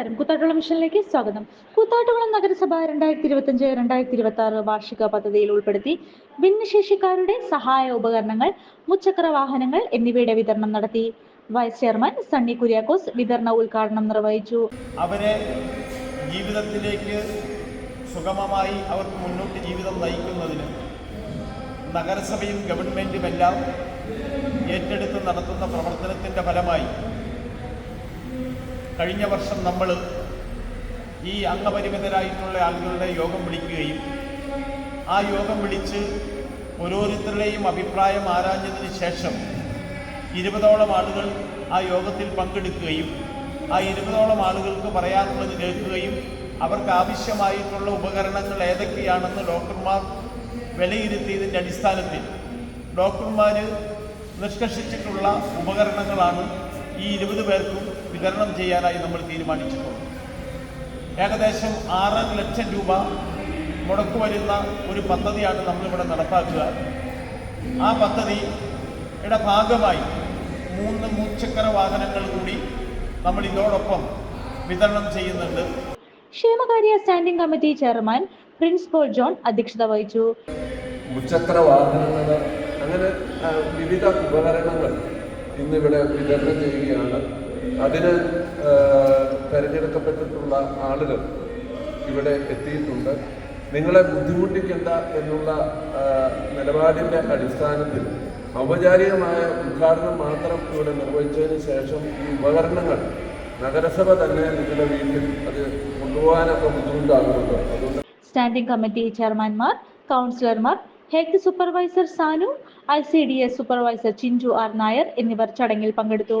നമസ്കാരം. കൂത്താട്ടുകുളം മിഷനിലേക്ക് സ്വാഗതം. കൂത്താട്ടുകുളം നഗരസഭ രണ്ടായിരത്തി ഇരുപത്തിയഞ്ച് രണ്ടായിരത്തി ഇരുപത്തി ആറ് വാർഷിക പദ്ധതിയിൽ ഉൾപ്പെടുത്തി ഭിന്നശേഷിക്കാരുടെ സഹായ ഉപകരണങ്ങൾ മുച്ചക്ര വാഹനങ്ങൾ എന്നിവയുടെ വിതരണം നടത്തി. വൈസ് ചെയർമാൻ സണ്ണി കുര്യാക്കോസ് വിതരണ ഉദ്ഘാടനം നിർവഹിച്ചു. അവരെ ജീവിതത്തിലേക്ക് സുഗമമായി അവർക്ക് മുന്നോട്ട് ജീവിതം നയിക്കുന്നതിന് നഗരസഭയും ഗവൺമെന്റും എല്ലാം ഏറ്റെടുത്ത് നടത്തുന്ന പ്രവർത്തനത്തിന്റെ ഫലമായി കഴിഞ്ഞ വർഷം നമ്മൾ ഈ അംഗപരിമിതരായിട്ടുള്ള ആളുകളുടെ യോഗം വിളിക്കുകയും ആ യോഗം വിളിച്ച് ഓരോരുത്തരുടെയും അഭിപ്രായം ആരാഞ്ഞതിന് ശേഷം ഇരുപതോളം ആളുകൾ ആ യോഗത്തിൽ പങ്കെടുക്കുകയും ആ ഇരുപതോളം ആളുകൾക്ക് പറയാനുള്ളത് കേൾക്കുകയും അവർക്ക് ആവശ്യമായിട്ടുള്ള ഉപകരണങ്ങൾ ഏതൊക്കെയാണെന്ന് ഡോക്ടർമാർ വിലയിരുത്തിയതിന്റെ അടിസ്ഥാനത്തിൽ ഡോക്ടർമാർ നിഷ്കർഷിച്ചിട്ടുള്ള ഉപകരണങ്ങളാണ് ഈ ഇരുപത് പേർക്കും വിതരണം ചെയ്യാനായി നമ്മൾ തീരുമാനിച്ചിട്ടുണ്ട്. ഏകദേശം ആറ് ലക്ഷം രൂപ മുടക്കു വരുന്ന ഒരു പദ്ധതിയാണ് നമ്മളിവിടെ നടപ്പാക്കുക. ആ പദ്ധതിയുടെ ഭാഗമായി മൂന്ന് മൂച്ചക്കര വാഹനങ്ങൾ കൂടി നമ്മൾ ഇതോടൊപ്പം വിതരണം ചെയ്യുന്നുണ്ട്. ക്ഷേമകാര്യ standing committee chairman Prince Paul John അധ്യക്ഷത വഹിച്ചു. മുച്ചക്ര വാഹനങ്ങൾ അങ്ങനെ വിവിധ ഉപകരണങ്ങൾ ഇന്നിവിടെ വിതരണം ചെയ്യുകയാണ്. അതിന് തിരഞ്ഞെടുക്കപ്പെട്ടിട്ടുള്ള ആളുകൾ ഇവിടെ എത്തിയിട്ടുണ്ട്. നിങ്ങളെ ബുദ്ധിമുട്ടിക്കേണ്ട എന്നുള്ള നിലപാടിന്റെ അടിസ്ഥാനത്തിൽ ഔപചാരികമായ ഉദ്ഘാടനം മാത്രം ഇവിടെ നിർവഹിച്ചതിന് ശേഷം ഈ ഉപകരണങ്ങൾ നഗരസഭ തന്നെ നിങ്ങളുടെ വീട്ടിൽ അത് കൊണ്ടുപോകാനൊക്കെ ബുദ്ധിമുട്ടാകുന്നുണ്ട്. അതുകൊണ്ട് സ്റ്റാൻഡിംഗ് കമ്മിറ്റി ചെയർമാൻമാർ കൗൺസിലർമാർ health supervisor Sanu I C D S supervisor Chinchu R Nair എന്നിവർ ചടങ്ങിൽ പങ്കെടുത്തു.